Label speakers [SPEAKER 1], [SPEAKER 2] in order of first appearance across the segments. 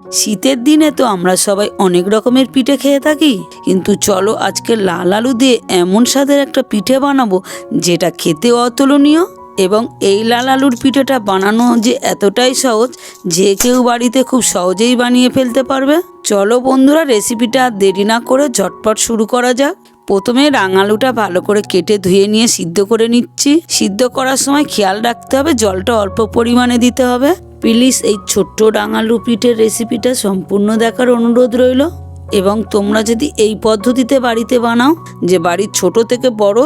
[SPEAKER 1] শীতের দিনে তো আমরা সবাই অনেক রকমের পিঠে খেয়ে থাকি, কিন্তু চলো আজকে লাল আলু দিয়ে এমন স্বাদের একটা পিঠে বানাবো যেটা খেতে অতুলনীয় এবং এই লাল আলুর পিঠেটা বানানো যে এতটাই সহজ যে কেউ বাড়িতে খুব সহজেই বানিয়ে ফেলতে পারবে। চলো বন্ধুরা রেসিপিটা আর দেরি না করে ঝটপট শুরু করা যাক। প্রথমে রাঙালুটা ভালো করে কেটে ধুয়ে নিয়ে সিদ্ধ করে নিচ্ছি। সিদ্ধ করার সময় খেয়াল রাখতে হবে জলটা অল্প পরিমাণে দিতে হবে। প্লিজ এই ছোট্ট রাঙালু পিঠের রেসিপিটা সম্পূর্ণ দেখার অনুরোধ রইল। এবং তোমরা যদি এই পদ্ধতিতে বাড়িতে বানাও, যে বাড়ির ছোট থেকে বড়,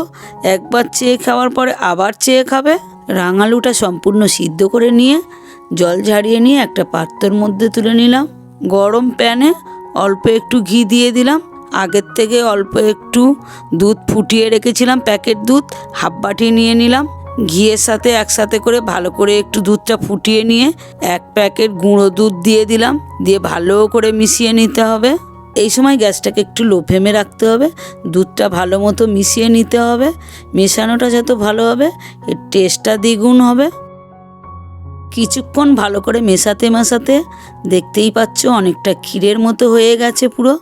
[SPEAKER 1] একবার চেয়ে খাওয়ার পরে আবার চেয়ে খাবে, রাঙালুটা সম্পূর্ণ সিদ্ধ করে নিয়ে, জল ঝাড়িয়ে নিয়ে একটা পাত্রের মধ্যে তুলে নিলাম। গরম প্যানে অল্প একটু ঘি দিয়ে দিলাম। আগের থেকে অল্প একটু দুধ ফুটিয়ে রেখেছিলাম, প্যাকেট দুধ, হাফ বাটি নিয়ে নিলাম। ঘিয়ের সাথে একসাথে করে ভালো করে একটু দুধটা ফুটিয়ে নিয়ে এক প্যাকেট গুঁড়ো দুধ দিয়ে দিলাম। দিয়ে ভালো করে মিশিয়ে নিতে হবে। এই সময় গ্যাসটাকে একটু লো ফ্লেমে রাখতে হবে। দুধটা ভালো মতো মিশিয়ে নিতে হবে। মেশানোটা যত ভালো হবে, এর টেস্টটা দ্বিগুণ হবে। কিছুক্ষণ ভালো করে মেশাতে মেশাতে দেখতেই পাচ্ছ অনেকটা ক্ষীরের মতো হয়ে গেছে পুরো।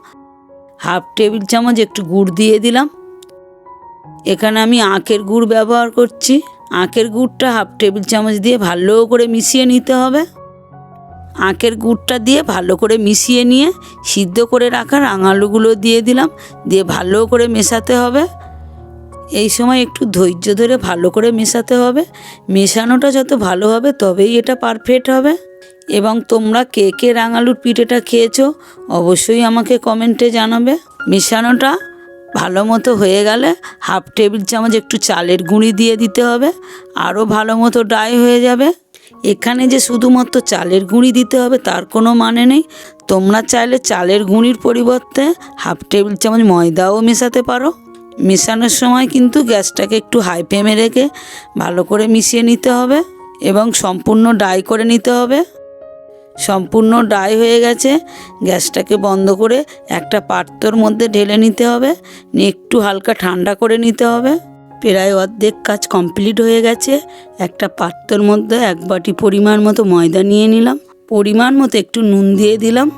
[SPEAKER 1] হাফ টেবিল চামচ একটু গুড় দিয়ে দিলাম। এখানে আমি আখের গুড় ব্যবহার করছি। আখের গুড়টা হাফ টেবিল চামচ দিয়ে ভালো করে মিশিয়ে নিতে হবে। আখের গুড়টা দিয়ে ভালো করে মিশিয়ে নিয়ে সিদ্ধ করে রাখা রাঙালুগুলো দিয়ে দিলাম, দিয়ে ভালো করে মেশাতে হবে। এই সময় একটু ধৈর্য ধরে ভালো করে মেশাতে হবে। মেশানোটা যত ভালো হবে তবেই এটা পারফেক্ট হবে। এবং তোমরা কে কে রাঙালুর পিঠেটা খেয়েছো অবশ্যই আমাকে কমেন্টে জানাবে। মেশানোটা ভালো মতো হয়ে গেলে হাফ টেবিল চামচ একটু চালের গুঁড়ি দিয়ে দিতে হবে আরও ভালো মতো ড্রাই হয়ে যাবে। এখানে যে শুধুমাত্র চালের গুঁড়ি দিতে হবে তার কোনো মানে নেই। তোমরা চাইলে চালের গুঁড়ির পরিবর্তে হাফ টেবিল চামচ ময়দাও মেশাতে পারো। মেশানোর সময় কিন্তু গ্যাসটাকে একটু হাই ফ্লেমে রেখে ভালো করে মিশিয়ে নিতে হবে এবং সম্পূর্ণ ড্রাই করে নিতে হবে। সম্পূর্ণ ড্রাই হয়ে গেছে। গ্যাসটাকে বন্ধ করে একটা পাত্রর মধ্যে ঢেলে নিতে হবে। একটু হালকা ঠান্ডা করে নিতে হবে। প্রায় অর্ধেক কাজ কমপ্লিট হয়ে গেছে। একটা পাত্রর মধ্যে এক বাটি পরিমাণ মতো ময়দা নিয়ে নিলাম। পরিমাণ মতো একটু নুন দিয়ে দিলাম।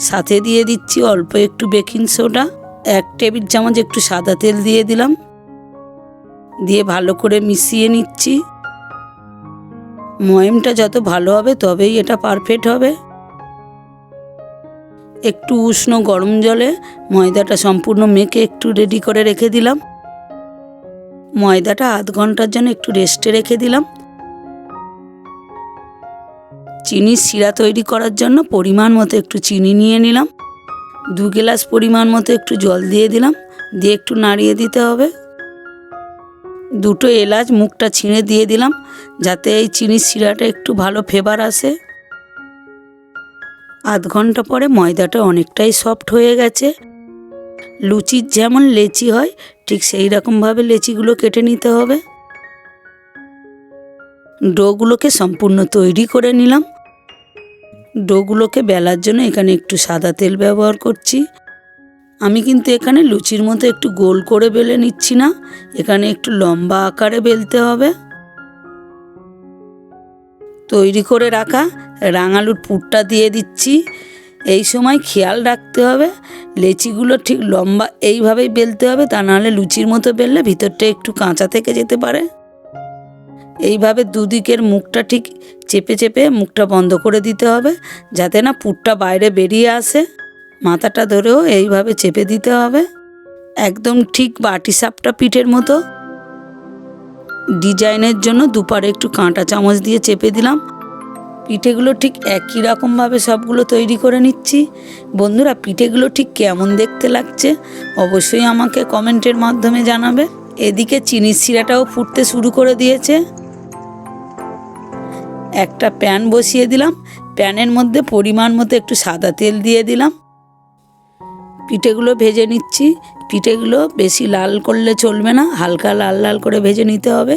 [SPEAKER 1] সাথে দিয়ে দিচ্ছি অল্প একটু বেকিং সোডা। এক টেবিল চামচ একটু সাদা তেল দিয়ে দিলাম। দিয়ে ভালো করে মিশিয়ে নিচ্ছি। ময়মটা যত ভালো হবে, তবেই এটা পারফেক্ট হবে। একটু উষ্ণ গরম জলে ময়দাটা সম্পূর্ণ মেখে একটু রেডি করে রেখে দিলাম। ময়দাটা আধ ঘণ্টার জন্য একটু রেস্টে রেখে দিলাম। চিনির শিরা তৈরি করার জন্য পরিমাণ মতো একটু চিনি নিয়ে নিলাম। দু গ্লাস পরিমাণ মতো একটু জল দিয়ে দিলাম। দিয়ে একটু নাড়িয়ে দিতে হবে। দুটো এলাচ মুখটা ছিঁড়ে দিয়ে দিলাম, যাতে এই চিনির শিরাটা একটু ভালো ফেভার আসে। আধ ঘণ্টা পরে ময়দাটা অনেকটাই সফট হয়ে গেছে। লুচির যেমন লেচি হয়, ঠিক সেই রকমভাবে লেচিগুলো কেটে নিতে হবে। ডোগুলোকে সম্পূর্ণ তৈরি করে নিলাম। ডোগুলোকে বেলার জন্য এখানে একটু সাদা তেল ব্যবহার করছি। আমি কিন্তু এখানে লুচির মতো একটু গোল করে বেলে নিচ্ছি না। এখানে একটু লম্বা আকারে বেলতে হবে। তৈরি করে রাখা রাঙালুর পুরটা দিয়ে দিচ্ছি। এই সময় খেয়াল রাখতে হবে, লেচিগুলো ঠিক লম্বা এইভাবেই বেলতে হবে, তা নাহলে লুচির মতো বেললে ভিতরটা একটু কাঁচা থেকে যেতে পারে। এইভাবে দুদিকের মুখটা ঠিক চেপে চেপে মুখটা বন্ধ করে দিতে হবে, যাতে না পুরটা বাইরে বেরিয়ে আসে। মাথাটা ধরেও এইভাবে চেপে দিতে হবে। একদম ঠিক বাটি সাপটা পিঠের মতো। ডিজাইনের জন্য দুপারে একটু কাঁটা চামচ দিয়ে চেপে দিলাম। পিঠেগুলো ঠিক একই রকমভাবে সবগুলো তৈরি করে নিচ্ছি। বন্ধুরা, পিঠেগুলো ঠিক কেমন দেখতে লাগছে অবশ্যই আমাকে কমেন্টের মাধ্যমে জানাবে। এদিকে চিনির শিরাটাও ফুটতে শুরু করে দিয়েছে। একটা প্যান বসিয়ে দিলাম। প্যানের মধ্যে পরিমাণ মতো একটু সাদা তেল দিয়ে দিলাম। পিঠেগুলো ভেজে নিচ্ছি। পিঠেগুলো বেশি লাল করলে চলবে না, হালকা লাল লাল করে ভেজে নিতে হবে।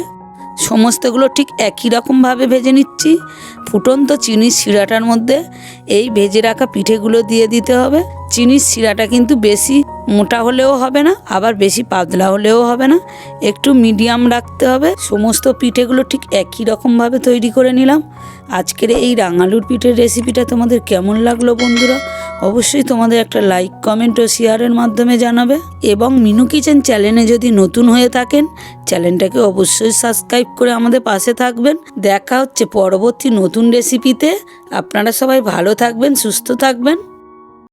[SPEAKER 1] সমস্তগুলো ঠিক একই রকমভাবে ভেজে নিচ্ছি। ফুটন্ত চিনির শিরাটার মধ্যে এই ভেজে রাখা পিঠেগুলো দিয়ে দিতে হবে। চিনির শিরাটা কিন্তু বেশি মোটা হলেও হবে না, আবার বেশি পাতলা হলেও হবে না। একটু মিডিয়াম রাখতে হবে। সমস্ত পিঠেগুলো ঠিক একই রকমভাবে তৈরি করে নিলাম। আজকের এই রাঙালুর পিঠের রেসিপিটা তোমাদের কেমন লাগল বন্ধুরা? অবশ্যই তোমাদের একটা লাইক কমেন্ট ও শেয়ারের মাধ্যমে জানাবে। এবং মিনু কিচেন চ্যানেলে যদি নতুন হয়ে থাকেন চ্যানেলটাকে অবশ্যই সাবস্ক্রাইব করে আমাদের পাশে থাকবেন। দেখা হচ্ছে পরবর্তী নতুন রেসিপিতে আপনারা সবাই ভালো থাকবেন, সুস্থ থাকবেন।